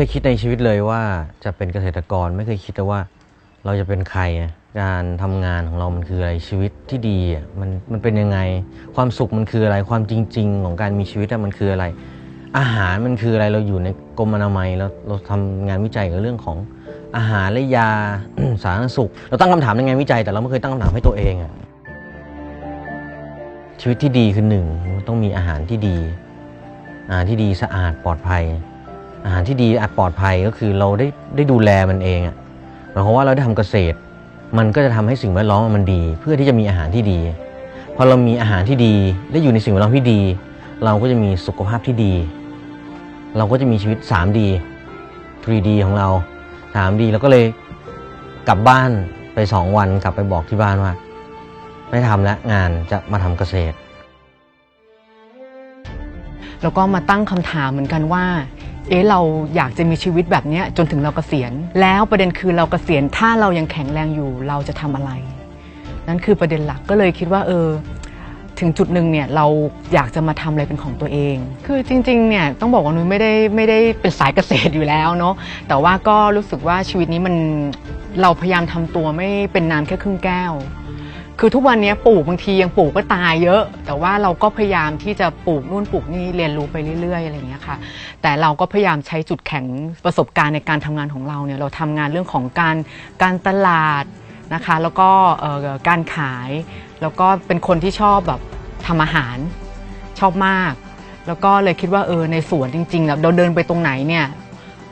เคยคิดในชีวิตเลยว่าจะเป็นเกษตรกรไม่เคยคิดเลยว่าเราจะเป็นใครการทำงานของเรามันคืออะไรชีวิตที่ดีมันมันเป็นยังไง ความสุขมันคืออะไรความจริง ๆ ของการมีชีวิตมันคืออะไร อาหารมันคืออะไรเราอยู่ในกรมอนามัยแล้วเราทำงานวิจัยกับเรื่องของอาหารและยาสาธารณสุข เราตั้งคำถามในงานวิจัย แต่เราไม่เคยตั้งคำถามให้ตัวเองอะชีวิตที่ดีคือหนึ่งต้องมีอาหารที่ดีอาหารที่ดีสะอาดปลอดภัย อาหารที่ดีอาจปลอดภัยก็คือเราได้ได้ดูแลมันเองอะหมายความว่าเราได้ทำเกษตร มันก็จะทำให้สิ่งแวดล้อมมันดี เพื่อที่จะมีอาหารที่ดีพอเรามีอาหารที่ดีได้อยู่ในสิ่งแวดล้อมที่ดี เราก็จะมีสุขภาพที่ดี เราก็จะมีชีวิต 3D 3D ของเรา 3D แล้วก็เลยกลับบ้านไป2วันกลับไปบอกที่บ้านว่า ไม่ทำแล้วงานจะมาทำเกษตร แล้วก็มาตั้งคำถามเหมือนกันว่า เอ๊ะเราอยากจะมีชีวิตแบบนี้จนถึงเราเกษียณ แล้วประเด็นคือเราเกษียณถ้าเรายังแข็งแรงอยู่เราจะทำอะไร นั่นคือประเด็นหลักก็เลยคิดว่า เออ ถึงจุดหนึ่งเนี่ยเราอยากจะมาทำอะไรเป็นของตัวเอง คือจริงๆเนี่ยต้องบอกว่านุ้ยไม่ได้ไม่ได้เป็นสายเกษตรอยู่แล้วเนาะแต่ว่าก็รู้สึกว่าชีวิตนี้มันเราพยายามทำตัวไม่เป็นน้ำแค่ครึ่งแก้ว คือทุกวันนี้ปลูกบางทียังปลูกก็ตายเยอะ แต่ว่าเราก็พยายามที่จะปลูกนู่นปลูกนี่เรียนรู้ไปเรื่อยๆอะไรอย่างเงี้ยค่ะ แต่เราก็พยายามใช้จุดแข็งประสบการณ์ในการทำงานของเราเนี่ยเราทำงานเรื่องของการการตลาดนะคะ แล้วก็เอ่อการขาย แล้วก็เป็นคนที่ชอบแบบทำอาหารชอบมาก แล้วก็เลยคิดว่าเออในสวนจริงๆแล้วเราเดินไปตรงไหนเนี่ย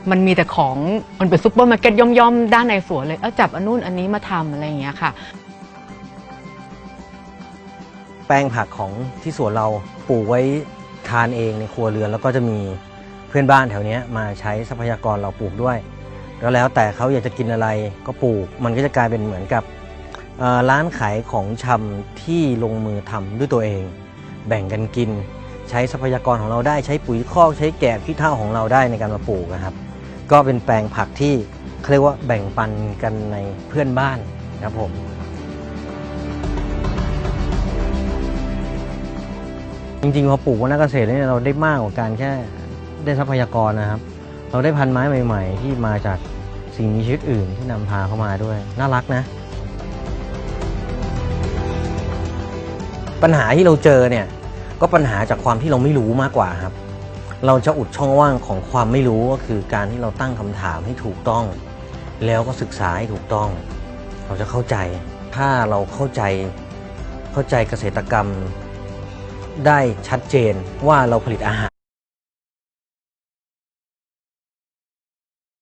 มันมีแต่ของมันเป็นซุปเปอร์มาร์เก็ตย่อมๆ ด้านในสวนเลย เออจับอันนู้นอันนี้มาทำอะไรอย่างเงี้ยค่ะ แปลงผักของที่สวนเราปลูกไว้ทานเองในครัวเรือน แล้วก็จะมีเพื่อนบ้านแถวนี้มาใช้ทรัพยากรเราปลูกด้วยแล้วแล้วแต่เขาอยากจะกินอะไรก็ปลูก มันก็จะกลายเป็นเหมือนกับร้านขายของชำที่ลงมือทำด้วยตัวเอง แบ่งกันกิน ใช้ทรัพยากรของเราได้ใช้ปุ๋ยคอกใช้แกบขี้เถ้าของเราได้ในการมาปลูกนะครับ ก็เป็นแปลงผักที่เขาเรียกว่าแบ่งปันกันในเพื่อนบ้านครับผม ริงๆพอปลูกวัฒนเกษตรเนี่ยเราได้มากกว่าการแค่ได้ทรัพยากรนะครับ เราได้พันไม้ใหม่ ๆ ที่มาจากสิ่งมีชีวิตอื่นที่นำพาเข้ามาด้วย น่ารักนะ ปัญหาที่เราเจอเนี่ยก็ปัญหาจากความที่เราไม่รู้มากกว่าครับ เราจะอุดช่องว่างของความไม่รู้ก็คือการที่เราตั้งคำถามให้ถูกต้อง แล้วก็ศึกษาให้ถูกต้อง เราจะเข้าใจถ้าเราเข้าใจเข้าใจเกษตรกรรม ได้ชัดเจนว่าเราผลิตอาหาร